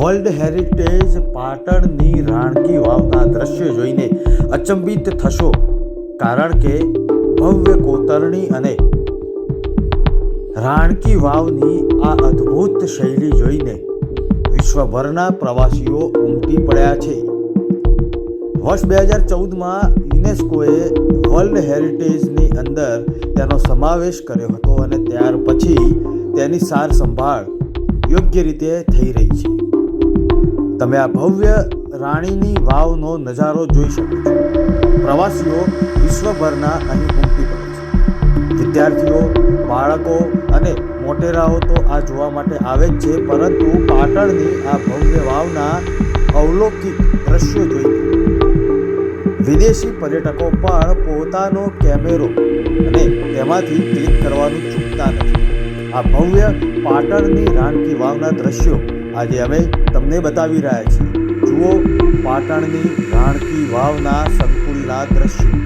World heritage પાટણની રાણકી વાવના દ્રશ્ય જોઈને અચંબિત થશો, કારણ કે ભવ્ય કોતરણી અને રાણકી વાવની આ અદ્ભુત શૈલી જોઈને વિશ્વભરના પ્રવાસીઓ ઉમટી પડ્યા છે. વર્ષ બે હજાર ચૌદમાં યુનેસ્કોએ વર્લ્ડ હેરિટેજની અંદર તેનો સમાવેશ કર્યો હતો અને ત્યાર પછી તેની સાર સંભાળ યોગ્ય રીતે થઈ રહી છે. તમે આ ભવ્ય રાણીની વાવનો નજારો જોઈ શકો છો. પ્રવાસીઓ વિશ્વભરના અહીં ઉમટી પડે છે. વિદ્યાર્થીઓ, બાળકો અને મોટેરાઓ તો આ જોવા માટે આવે જ છે, પરંતુ પાટણની આ ભવ્ય વાવના અવલૌકિક દ્રશ્યો જોઈ વિદેશી પર્યટકો પણ પોતાનો કેમેરો અને તેમાંથી ક્લિક કરવાનું ચૂકતા નથી. આ ભવ્ય પાટણની રાણકી વાવના દ્રશ્યો આજે અમે તમને બતાવી રહ્યા છીએ. જુઓ પાટણની રાણકી વાવના સંકુલના દ્રશ્યો.